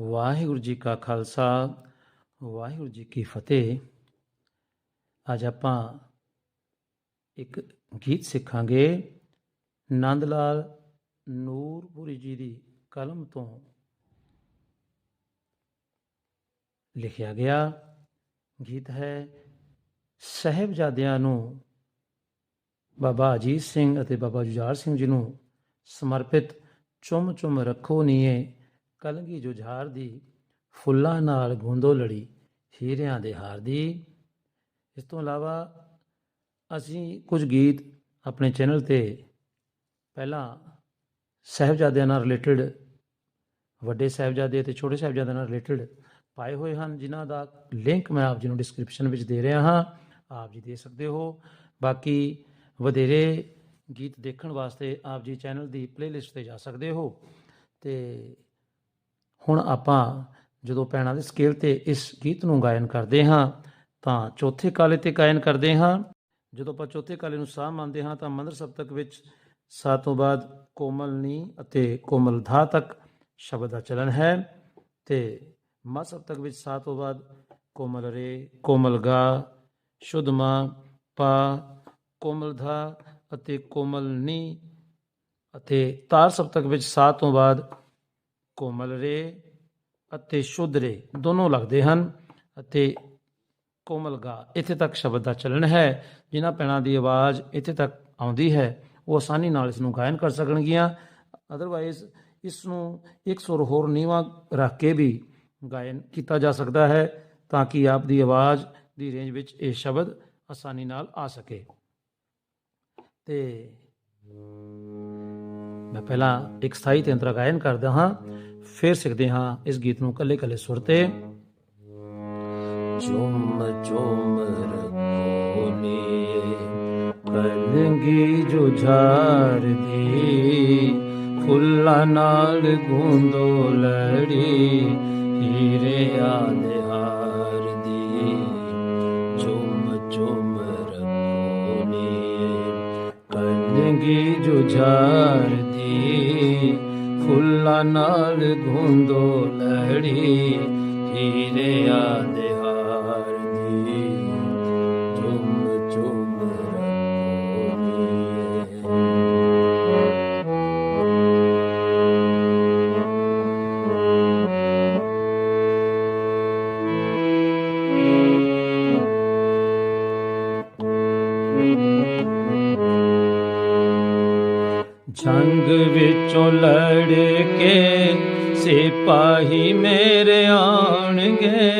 ਵਾਹਿਗੁਰੂ ਜੀ ਕਾ ਖਾਲਸਾ, ਵਾਹਿਗੁਰੂ ਜੀ ਕੀ ਫਤਿਹ। ਅੱਜ ਆਪਾਂ ਇੱਕ ਗੀਤ ਸਿੱਖਾਂਗੇ। ਨੰਦ ਲਾਲ ਨੂਰਪੁਰੀ ਜੀ ਦੀ ਕਲਮ ਤੋਂ ਲਿਖਿਆ ਗਿਆ ਗੀਤ ਹੈ, ਸਹਿਬਜ਼ਾਦਿਆਂ ਨੂੰ ਬਾਬਾ ਅਜੀਤ ਸਿੰਘ ਅਤੇ ਬਾਬਾ ਜੁਝਾਰ ਸਿੰਘ ਜੀ ਨੂੰ ਸਮਰਪਿਤ ਚੁੰਮ ਚੁੰਮ ਰੱਖੋ ਨੀਏ। ਕਲਗੀ ਜੁਝਾਰ ਦੀ ਫੁੱਲਾਂ ਨਾਲ ਗੁੰਦੋ ਲੜੀ ਹੀਰਿਆਂ ਦੇ ਹਾਰ ਦੀ। ਇਸ ਤੋਂ ਇਲਾਵਾ ਅਸੀਂ ਕੁਝ ਗੀਤ ਆਪਣੇ ਚੈਨਲ ਤੇ ਪਹਿਲਾਂ ਸਹਿਬਜ਼ਾਦਿਆਂ ਨਾਲ ਰਿਲੇਟਡ, ਵੱਡੇ ਸਹਿਬਜ਼ਾਦੇ ਅਤੇ ਛੋਟੇ ਸਹਿਬਜ਼ਾਦਿਆਂ ਨਾਲ ਰਿਲੇਟਡ ਪਾਏ ਹੋਏ ਹਨ, ਜਿਨ੍ਹਾਂ ਦਾ ਲਿੰਕ ਮੈਂ ਆਪ ਜੀ ਨੂੰ ਡਿਸਕ੍ਰਿਪਸ਼ਨ ਵਿੱਚ ਦੇ ਰਿਹਾ ਹਾਂ। ਆਪ ਜੀ ਦੇ ਸਕਦੇ ਹੋ। ਬਾਕੀ ਵਧੇਰੇ ਗੀਤ ਦੇਖਣ ਵਾਸਤੇ ਆਪ ਜੀ ਚੈਨਲ ਦੀ ਪਲੇਲਿਸਟ ਤੇ ਜਾ ਸਕਦੇ ਹੋ। ਤੇ ਹੁਣ ਆਪਾਂ ਜਦੋਂ ਪੈਣਾ ਦੇ ਸਕੇਲ ਤੇ ਇਸ ਗੀਤ ਨੂੰ ਗਾਇਨ ਕਰਦੇ ਹਾਂ, ਤਾਂ ਚੌਥੇ ਕਾਲੇ ਤੇ ਗਾਇਨ ਕਰਦੇ ਹਾਂ। ਜਦੋਂ ਆਪਾਂ ਚੌਥੇ ਕਾਲੇ ਨੂੰ ਸਾਹ ਮੰਨਦੇ ਹਾਂ, ਤਾਂ ਮੰਦਰ ਸਪਤਕ ਵਿੱਚ ਸਾ ਤੋਂ ਬਾਅਦ ਕੋਮਲ ਨੀ ਅਤੇ ਕੋਮਲ ਧਾ ਤੱਕ ਸ਼ਬਦ ਦਾ ਚਲਨ ਹੈ ਤੇ ਮਾ ਸਪਤਕ ਵਿੱਚ ਸਾ ਤੋਂ ਬਾਅਦ ਕੋਮਲ ਰੇ, ਕੋਮਲ ਗਾ, ਸ਼ੁੱਧ ਮਾ, ਪਾ, ਕੋਮਲ ਧਾ ਅਤੇ ਕੋਮਲ ਨੀ ਅਤੇ ਤਾਰ ਸਪਤਕ ਵਿੱਚ ਸਾ ਤੋਂ ਬਾਅਦ ਕੋਮਲ ਰੇ ਅਤੇ ਸ਼ੁੱਧ ਰੇ ਦੋਨੋਂ ਲੱਗਦੇ ਹਨ ਅਤੇ ਕੋਮਲ ਗਾ ਇੱਥੇ ਤੱਕ ਸ਼ਬਦ ਦਾ ਚਲਣ ਹੈ। ਜਿਨ੍ਹਾਂ ਪੈਣਾ ਦੀ ਆਵਾਜ਼ ਇੱਥੇ ਤੱਕ ਆਉਂਦੀ ਹੈ, ਉਹ ਆਸਾਨੀ ਨਾਲ ਇਸ ਨੂੰ ਗਾਇਨ ਕਰ ਸਕਣਗੀਆਂ। ਅਦਰਵਾਈਜ਼ ਇਸ ਨੂੰ ਇੱਕ ਸੁਰ ਹੋਰ ਨੀਵਾ ਰੱਖ ਕੇ ਵੀ ਗਾਇਨ ਕੀਤਾ ਜਾ ਸਕਦਾ ਹੈ, ਤਾਂ ਕਿ ਆਪ ਦੀ ਆਵਾਜ਼ ਦੀ ਰੇਂਜ ਵਿੱਚ ਇਹ ਸ਼ਬਦ ਆਸਾਨੀ ਨਾਲ ਆ ਸਕੇ। ਤੇ ਮੈਂ ਪਹਿਲਾਂ ਇੱਕ ਸਥਾਈ ਤੰਤਰ ਗਾਇਨ ਕਰਦਾ ਹਾਂ। ਫੇਰ ਸਿੱਖਦੇ ਹਾਂ ਇਸ ਗੀਤ ਨੂੰ ਕੱਲੇ ਕੱਲੇ ਸੁਰ ਤੇ। ਚੁੰਮ ਚੁੰਮ ਰਖੋ ਕਲਗੀ ਜੋ ਦੀ ਫੁੱਲਾਂ ਨਾਲ ਗੁੰਦੋ ਲੜੀ, ਹੀਰਿਆਂ ਦੇ ਹਾਰ ਦੀ ਚੁੰਮ ਚੁੰਮ ਰਖੋ ਕਲਗੀ ਜੋ ਦੀ ਫੁੱਲਾਂ ਨਾਲ ਗੁੰਦੋ ਲੜੀ ਹੀਰਿਆਂ ਦੇ ਜੰਗ ਵਿੱਚੋਂ ਲੜ ਕੇ ਸਿਪਾਹੀ ਮੇਰੇ ਆਣਗੇ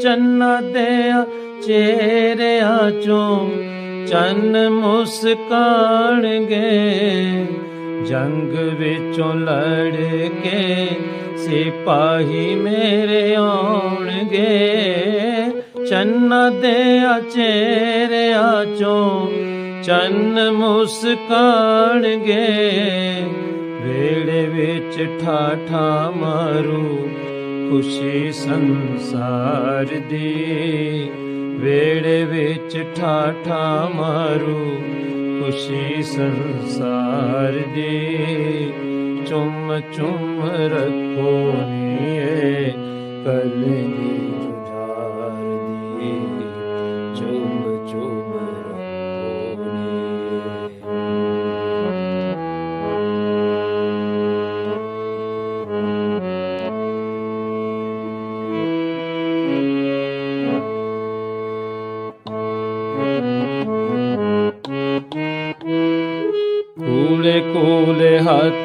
ਚੰਨਾ ਦੇ ਚਿਹਰਿਆਂ ਚੋਂ ਚੰਨ ਮੁਸਕਾਣਗੇ। ਜੰਗ ਵਿੱਚੋਂ ਲੜ ਕੇ ਸਿਪਾਹੀ ਮੇਰੇ ਆਉਣਗੇ। ਚੰਨਾ ਦੇ ਚਿਹਰਿਆਂ ਚੋਂ ਚੰਨ ਮੁਸਕਾਣਗੇ ਵੇੜੇ ਵਿੱਚ ਠਾਠਾ ਮਾਰੂ, ਖੁਸ਼ੀ ਸੰਸਾਰ ਦੀ। ਵੇੜੇ ਵਿੱਚ ਠਾਠਾ ਮਾਰੂ, ਖੁਸ਼ੀ ਸੰਸਾਰ ਦੀ। ਚੁੰਮ ਚੁੰਮ ਰੱਖੋ ਨੀਏ, ਕਲਗੀ ਜੁਝਾਰ ਦੀ।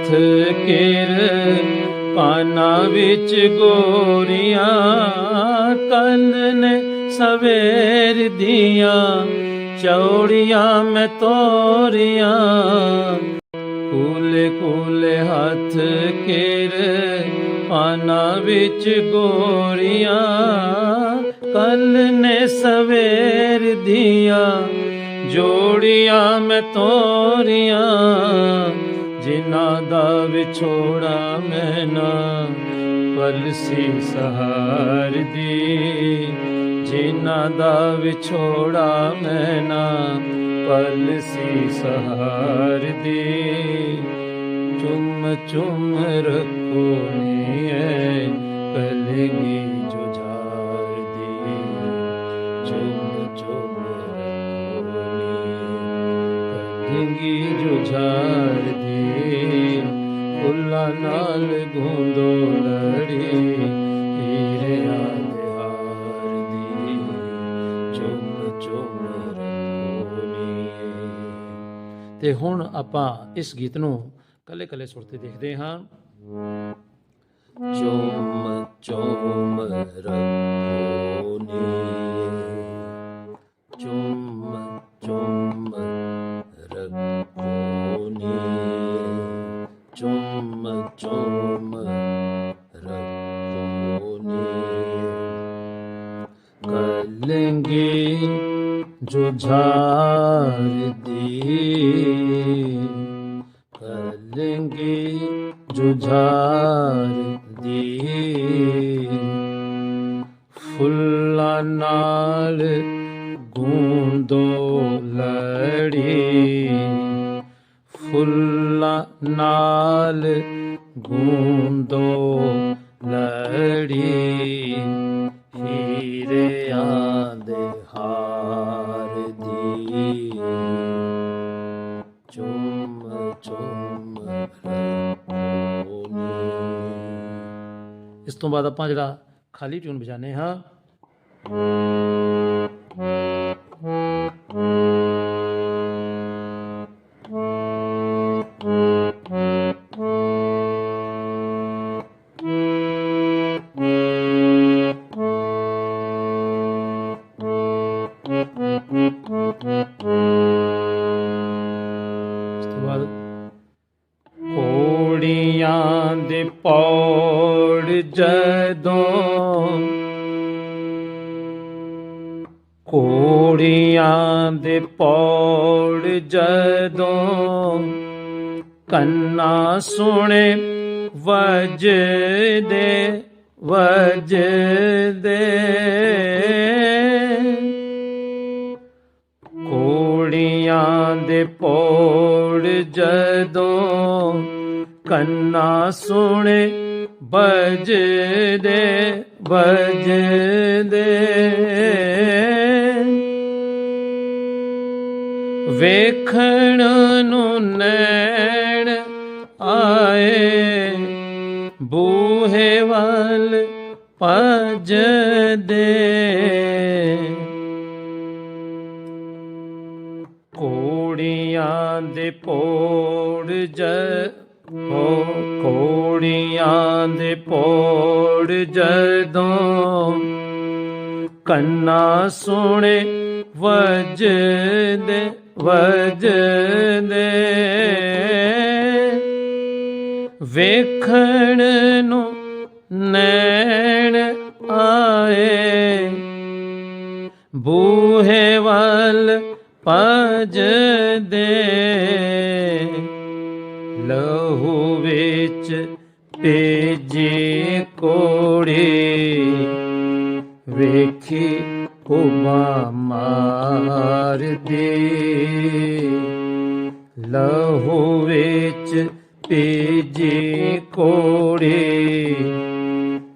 ਹੱਥ ਕੇਰ ਪਾਨਾ ਵਿੱਚ ਗੋਰੀਆਂ, ਕੰਨ ਨੇ ਸਵੇਰ ਦੀਆਂ, ਚੌੜੀਆਂ ਮੈਂ ਤੋਰੀਆਂ। ਕੂਲੇ ਕੂਲੇ ਹੱਥ ਕੇਰ ਪਾਨਾ ਵਿੱਚ ਗੋਰੀਆਂ ਕੱਲ ਨੇ ਸਵੇਰ ਦੀਆਂ, ਜੋੜੀਆਂ ਮੈਂ ਤੋਰੀਆਂ। ਜਿਨ੍ਹਾਂ ਦਾ ਵਿਛੋੜਾ ਮੈਂ ਨਾ ਪਲਸੀ ਸਹਾਰ ਦੀ। ਜਿਨ੍ਹਾਂ ਦਾ ਵਿਛੋੜਾ ਮੈਂ ਨਾ ਪਲਸੀ ਸਹਾਰ ਦੀ। ਚੁੰਮ ਚੁੰਮ ਰੱਖੋ ਨੀਏ, ਕਲਗੀ ਕਲਗੀ ਜੁਝਾਰ ਦੀ ਫੁੱਲਾਂ ਨਾਲ ਗੁੰਦੋ ਲੜੀ, ਹੀਰਿਆਂ ਦੇ ਹਾਰ ਦੀ ਚੁੰਮ ਚੁੰਮ ਰਖੋਨੀ ਤੇ ਹੁਣ ਆਪਾਂ ਇਸ ਗੀਤ ਨੂੰ ਕੱਲੇ ਕੱਲੇ ਸੁਰ ਤੇ ਦੇਖਦੇ ਹਾਂ। ਚੁੰਮ ਚੁੰਮ ਰਖੋਨੀ ਚੁੰਮ ਚੁੰਮ ਰਖੋਨੀ ਕਲੰਗੀ ਜੁਝਾਰ ਦੀ ਕਲੰਗੀ ਜੁਝਾਰ ਦੀ ਫੁੱਲਾਂ ਨਾਲ ਗੂੰਦੋ ਲੜੀ, ਫੁੱਲਾਂ ਨਾਲ ਗੂੰਦੋ ਲੜੀ, ਹੀਰਿਆਂ ਦੇ ਹਾਰ ਦੀ ਚੁੰਮ ਚੁੰਮ ਇਸ ਤੋਂ ਬਾਅਦ ਆਪਾਂ ਜਿਹੜਾ ਖਾਲੀ ਟਿਊਨ ਵਜਾਨੇ ਹਾਂ। ਕੋੜੀਆਂ ਦੇ ਪੌੜ ਜਦੋਂ ਕੋੜੀਆਂ ਦੇ ਪੌੜ ਜਦੋਂ ਕੰਨਾ ਸੁਣੇ, ਵਜਦੇ ਵਜਦੇ। ਕੋੜੀਆਂ ਦੇ ਪੌੜ ਜਦੋਂ ਕੰਨਾ ਸੁਣੇ ਬਜਦੇ ਬਜਦੇ ਵੇਖਣ ਨੂੰ ਨੈਣ ਆਏ, ਬੂਹੇ ਵੱਲ ਭਜਦੇ। ਕੋੜੀਆਂ ਦੇ ਪੋੜ ਜ ਦੇ ਪੋੜ ਜਦੋਂ ਕੰਨਾ ਸੁਣੇ, ਵਜਦੇ ਵਜਦੇ। ਵੇਖਣ ਨੂੰ ਨੈਣ ਆਏ, ਬੂਹੇ ਵੱਲ ਭਜਦੇ। ਲਹੂ ਵਿੱਚ ਤੇ ਜੇ ਕੋੜੇ ਵੇਖੀ ਕੁਮਾ ਮਾਰਦੇ ਲਹੂ ਵਿੱਚ ਭੇਜੇ ਕੋੜੇ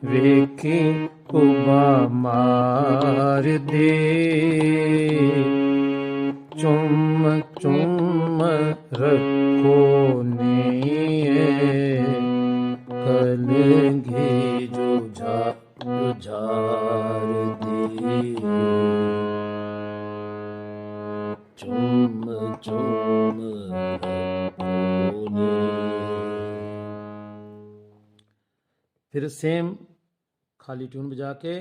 ਵੇਖੀ ਕੁਮਾ ਮਾਰਦੇ ਚੁੰਮ ਚੁੰਮ ਰੱਖੋ ਜੁਝਾਰ ਚੁੰਮ ਚੁੰਮ ਰੱਖੋ ਫਿਰ ਸੇਮ ਖਾਲੀ ਟਿਊਨ ਵਜਾ ਕੇ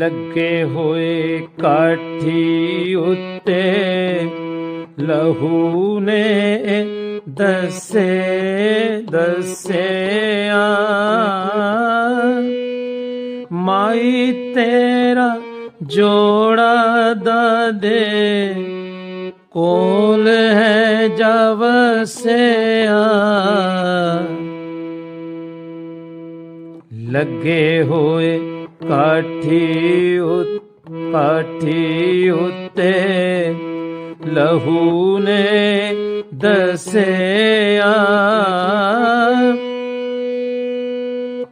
ਲੱਗੇ ਹੋਏ ਕਾਠੀ ਉੱਤੇ ਲਹੂ ਨੇ ਦੱਸੇ, ਦੱਸਿਆ, ਮਾਈ ਤੇਰਾ ਜੋੜਾ ਦਾ ਦੇ ਕੋਲ ਹੈ ਹੈ ਜਵਸਿਆ ਲੱਗੇ ਹੋਏ ਕਾਠੀ ਉ- ਕਾਠੀ ਉੱਤੇ ਲਹੂ ਨੇ ਦਸਿਆ।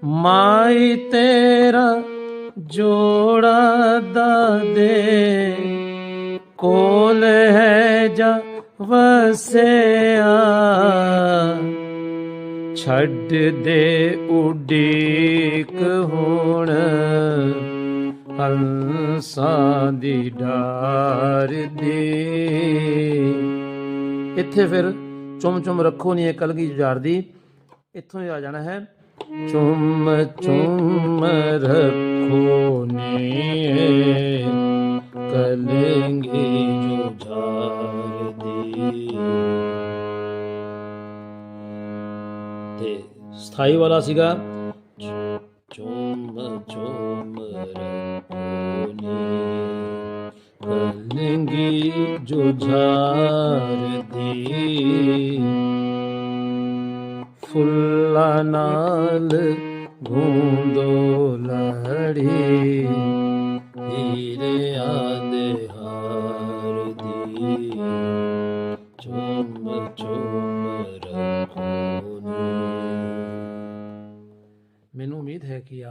ਮਾਈ ਤੇਰਾ ਜੋੜਾ ਦਾਦੇ ਕੋਲ ਹੈ ਜਾ ਵਸਿਆ। ਛੱਡ ਦੇ ਉਡੀਕ ਹੁਣ। ਹੰਸਾਂ ਦੀ ਡਾਰ ਦੀ। ਇੱਥੇ ਫਿਰ ਚੁੰਮ ਚੁੰਮ ਰੱਖੋ ਨਹੀਂ ਇਹ ਕਲਗੀ ਜੁਝਾਰ ਇੱਥੋਂ ਹੀ ਆ ਜਾਣਾ ਹੈ। ਚੁੰਮ ਚੁੰਮ ਰੱਖੋ ਨੀ ਕਲਗੀ ਜੁਝਾਰ ਤੇ ਸਥਾਈ ਵਾਲਾ ਸੀਗਾ। ਚੁੰਮ ਚੁੰਮ ਰੱਖੋਨੀ ਕਲੰਗੀ ਜੁਝਾਰ ਦੀ ਫੁੱਲਾਂ ਨਾਲ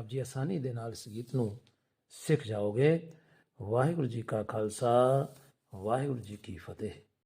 ਆਪ ਜੀ ਆਸਾਨੀ ਦੇ ਨਾਲ ਇਸ ਗੀਤ ਨੂੰ ਸਿੱਖ ਜਾਓਗੇ। ਵਾਹਿਗੁਰੂ ਜੀ ਕਾ ਖਾਲਸਾ, ਵਾਹਿਗੁਰੂ ਜੀ ਕੀ ਫਤਿਹ।